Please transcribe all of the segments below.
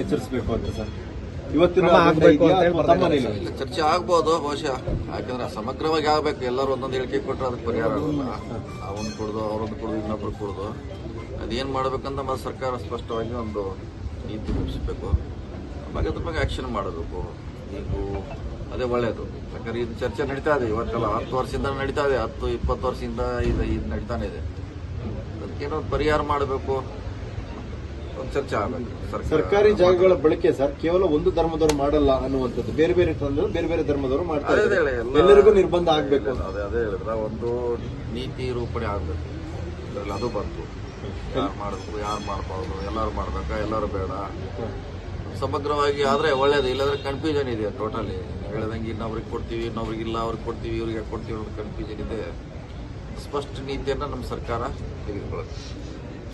ಆಚರಿಸಬೇಕು ಅಂತ ಸರ್. ಇವತ್ತಿನ? ಚರ್ಚೆ ಆಗ್ಬೋದು ಬಹುಶಃ. ಯಾಕಂದ್ರೆ ಸಮಗ್ರವಾಗಿ ಆಗ್ಬೇಕು. ಎಲ್ಲರೂ ಒಂದೊಂದು ಹೇಳಿಕೆ ಕೊಟ್ಟರೆ ಅದಕ್ಕೆ ಪರಿಹಾರ ಆಗಲ್ಲ ಅವನು ಕುಡ್ದು ಅವರೊಂದು ಕುಡ್ದು ಇನ್ನೊಬ್ರು ಕುಡ್ದು. ಅದೇನು ಮಾಡ್ಬೇಕಂತ ಮತ್ತೆ ಸರ್ಕಾರ ಸ್ಪಷ್ಟವಾಗಿ ಒಂದು ನೀತಿ ರೂಪಿಸಬೇಕು. ಬಗ್ಗೆ ಅದ್ರ ಬಗ್ಗೆ ಆಕ್ಷನ್ ಮಾಡಬೇಕು. ನೀವು ಅದೇ ಒಳ್ಳೆಯದು ಯಾಕಂದ್ರೆ ಇದು ಚರ್ಚೆ ನಡೀತಾ ಇದೆ. ಇವತ್ತೆಲ್ಲ ಹತ್ತು ವರ್ಷದಿಂದ ನಡೀತಾ ಇದೆ. ಹತ್ತು ಇಪ್ಪತ್ತು ವರ್ಷದಿಂದ ಇದು ಇದು ನಡೀತಾನೆ ಇದೆ. ಅದಕ್ಕೇನೋ ಒಂದು ಪರಿಹಾರ ಮಾಡಬೇಕು. ಒಂದು ಚರ್ಚೆ ಆಗಬೇಕು. ಸರ್ಕಾರಿ ಜಾಗಗಳ ಬಳಕೆ ಸರ್ ಕೇವಲ ಒಂದು ಧರ್ಮದವರು ಮಾಡಲ್ಲ ಅನ್ನುವಂಥದ್ದು. ಬೇರೆ ಬೇರೆ ಬೇರೆ ಬೇರೆ ಧರ್ಮದವರು ಮಾಡ್ತಾ ಅದೇ ಇದ್ದಾರೆ. ಹೇಳಿ, ಎಲ್ಲ- ಎಲ್ಲರಿಗೂ ನಿರ್ಬಂಧ ಆಗ್ಬೇಕು ಅದೇ ಅದೇ ಹೇಳಿದ್ರ ಒಂದು ನೀತಿ ರೂಪಣೆ ಆಗ್ಬೇಕು. ಇದರಲ್ಲಿ ಅದು ಬಂತು. ಯಾರು ಮಾಡಬೇಕು ಯಾರು ಮಾಡಬಾರ್ದು ಎಲ್ಲರೂ ಮಾಡ್ಬೇಕಾ ಎಲ್ಲರೂ ಬೇಡ. ಸಮಗ್ರವಾಗಿ ಆದ್ರೆ ಒಳ್ಳೇದು ಇಲ್ಲಾಂದ್ರೆ ಕನ್ಫ್ಯೂಷನ್ ಇದೆ ಟೋಟಲಿ ಹೇಳ್ದಂಗೆ ಇನ್ನೊಬ್ರಿಗೆ ಕೊಡ್ತೀವಿ ಇನ್ನೊಬ್ರಿಗೆ ಇಲ್ಲ ಅವ್ರಿಗೆ ಕೊಡ್ತೀವಿ ಇವ್ರಿಗೆ ಕೊಡ್ತೀವಿ ಅನ್ನೋದು ಕನ್ಫ್ಯೂಷನ್ ಇದೆ. ಸ್ಪಷ್ಟ ನೀತಿಯನ್ನ ನಮ್ಮ ಸರ್ಕಾರ ತೆಗೆದುಕೊಳ್ಳುತ್ತೆ.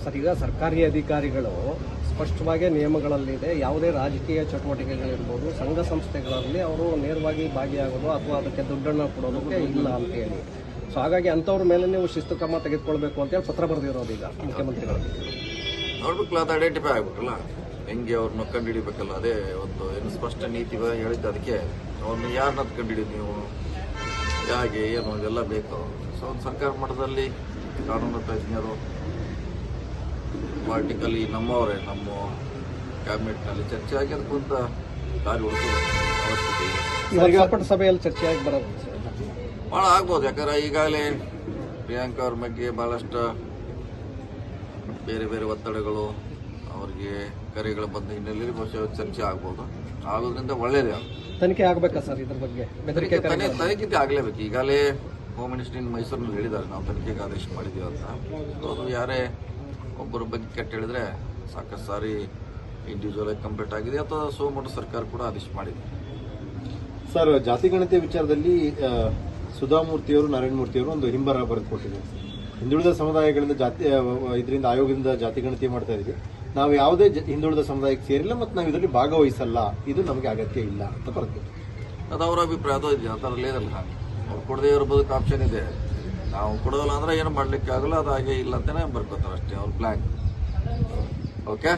ಸರ್ ಸರ್ಕಾರಿ ಅಧಿಕಾರಿಗಳು ಸ್ಪಷ್ಟವಾಗಿ ನಿಯಮಗಳಲ್ಲಿದೆ. ಯಾವುದೇ ರಾಜಕೀಯ ಚಟುವಟಿಕೆಗಳಿರ್ಬೋದು, ಸಂಘ ಸಂಸ್ಥೆಗಳಲ್ಲಿ ಅವರು ನೇರವಾಗಿ ಭಾಗಿಯಾಗೋದು ಅಥವಾ ಅದಕ್ಕೆ ದುಡ್ಡನ್ನು ಕೊಡೋದಕ್ಕೆ ಇಲ್ಲ ಅಂತ ಹೇಳಿ. ಸೊ ಹಾಗಾಗಿ ಅಂಥವ್ರ ಮೇಲೆ ನೀವು ಶಿಸ್ತು ಕ್ರಮ ತೆಗೆದುಕೊಳ್ಬೇಕು ಅಂತೇಳಿ ಪತ್ರ ಬರೆದಿರೋದು ಈಗ ಮುಖ್ಯಮಂತ್ರಿಗಳಿಗೆ ನೋಡ್ಬೇಕಲ್ಲ ಅದು ಐಡೆಂಟಿಫೈ ಆಗ್ಬೇಕಲ್ಲ. ಹೆಂಗೆ ಅವ್ರನ್ನ ಕಂಡುಹಿಡಿಬೇಕಲ್ಲ, ಅದೇ ಒಂದು ಏನು ಸ್ಪಷ್ಟ ನೀತಿ ಹೇಳಿದ್ದು ಅದಕ್ಕೆ ಅವ್ರನ್ನ ಯಾರನ್ನ ಕಂಡುಹಿಡಿದು ನೀವು? ಹೇಗೆ, ಏನು ಇದೆಲ್ಲ ಬೇಕು. ಸೊ ಒಂದು ಸರ್ಕಾರ ಮಟ್ಟದಲ್ಲಿ ಕಾನೂನು ತಜ್ಞರು ಪಾರ್ಟಿಕಲಿ ನಮ್ಮವರೇ ನಮ್ಮ ಕ್ಯಾಬಿನೆಟ್ನಲ್ಲಿ ಚರ್ಚೆ ಆಗಿ ಅದಕ್ಕೊಂತ ದಾರಿ ಅವಶ್ಯಕತೆ ಇದೆ. ಸಭೆಯಲ್ಲಿ ಚರ್ಚೆ ಬರೋದು ಸರ್. ಭಾಳ ಆಗ್ಬೋದು. ಯಾಕಂದ್ರೆ ಈಗಾಗಲೇ ಪ್ರಿಯಾಂಕಾ ಅವ್ರ ಬಗ್ಗೆ ಭಾಳಷ್ಟು ಬೇರೆ ಬೇರೆ ಒತ್ತಡಗಳು ಅವ್ರಿಗೆ ಕರೆಗಳ ಬಂದ ಹಿನ್ನೆಲೆಯಲ್ಲಿ ಬಹುಶಃ ಚರ್ಚೆ ಆಗ್ಬೋದು. ಆಗೋದ್ರಿಂದ ಒಳ್ಳೇದೇ. ತನಿಖೆ ಆಗ್ಬೇಕಾ ಸರ್ ಇದ್ರ ಬಗ್ಗೆ? ಬೆದರಿಕೆ ತನಿಖೆ ತನಿ ತನಿಖೆ ಆಗಲೇಬೇಕು. ಈಗಾಗಲೇ ಹೋಮ್ ಮಿನಿಸ್ಟರ್ ಮೈಸೂರಿನಲ್ಲಿ ಹೇಳಿದ್ದಾರೆ. ನಾವು ತನಿಖೆಗೆ ಆದೇಶ ಮಾಡಿದ್ದೀವಿ ಅಂತ. ಅದು ಯಾರೇ ಒಬ್ಬರ ಬಗ್ಗೆ ಕೆಟ್ಟ ಹೇಳಿದ್ರೆ ಸಾಕಷ್ಟು ಸಾರಿ ಇಂಡಿವಿಜುವಲ್ ಆಗಿ ಕಂಪ್ಲೀಟ್ ಆಗಿದೆ. ಅಥವಾ ಸೋಮಟ ಸರ್ಕಾರ ಕೂಡ ಆದೇಶ ಮಾಡಿದೆ. ಸರ್ ಜಾತಿ ಗಣತಿ ವಿಚಾರದಲ್ಲಿ ಸುಧಾಮೂರ್ತಿಯವರು ನಾರಾಯಣ ಮೂರ್ತಿಯವರು ಒಂದು ಹಿಂಬರ ಬರೆದು ಕೊಟ್ಟಿದ್ದಾರೆ ಹಿಂದುಳಿದ ಸಮುದಾಯಗಳಿಂದ ಜಾತಿ ಇದರಿಂದ ಆಯೋಗದಿಂದ ಜಾತಿ ಗಣತಿ ಮಾಡ್ತಾ ಇದೀವಿ ನಾವು ಯಾವುದೇ ಹಿಂದುಳಿದ ಸಮುದಾಯಕ್ಕೆ ಸೇರಿಲ್ಲ ಮತ್ತು ನಾವು ಇದರಲ್ಲಿ ಭಾಗವಹಿಸಲ್ಲ. ಇದು ನಮಗೆ ಅಗತ್ಯ ಇಲ್ಲ ಅಂತ ಬರ್ತೀವಿ ಅದು ಅವರ ಅಭಿಪ್ರಾಯ. ಅದು ಇದೆ ಆ ಥರ ಲೇದಲ್ಲ ಅವ್ರು ಕೊಡದೇ ಇರ್ಬೋದಕ್ಕೆ ಆಪ್ಷನ್ ಇದೆ. ನಾವು ಕೊಡೋದಿಲ್ಲ ಅಂದ್ರೆ ಏನು ಮಾಡ್ಲಿಕ್ಕೆ ಆಗಲ್ಲ ಅದು ಇಲ್ಲ ಅಂತಾನೆ ಬರ್ಕೋತಾರೆ ಅಷ್ಟೇ ಅವ್ರ ಪ್ಲಾನ್ ಓಕೆ